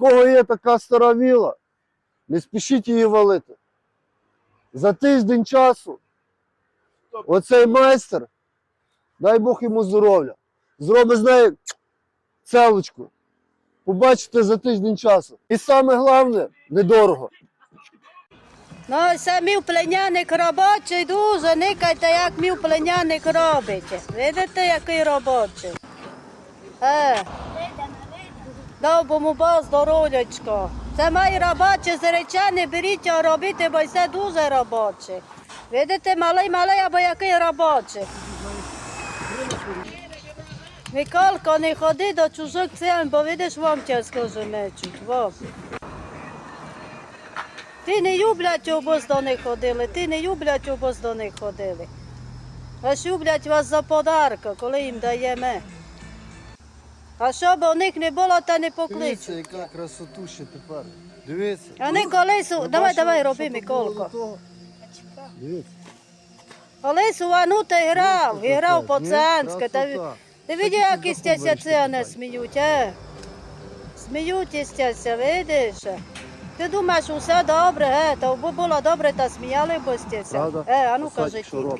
кого є така стара віла, не спішіть її валити. За тиждень часу оцей майстер, дай Бог йому здоров'я, зробить з неї целочку. Побачите за тиждень часу. І саме головне, недорого. Ну, це мій пленяник робочий дуже, никайте, як мій пленяник робить. Видите, який робочий? Е. Доброму Бог здоров'ячко. Це мої робочі заречани, беріть його робити, бо це дуже робочий. Видите, малий, малий, або який робочий. Миколко, не ходи до чужих цін, бо видиш, вам тяжко жемечуть. Вов. Ти не люблять, обоз до них ходили, ти не люблять, обоз до них ходили. А ж люблять вас за подарка, коли їм даємо. А щоб у них не було, та не Дивіться, покличуть. яка красотуща тепер. Дивіться. Вони колись, у- давай, давай, роби, Миколко. Дивіться. Колись у Ванути грав, і грав по ценське. Та, ти видиш, як істяся це не сміють, е? Сміють істяся, видиш? Ти думаєш, усе добре, е? Та бо було добре, та сміяли б. Правда? Е, а ну Посадь, кажи що тільки. робить.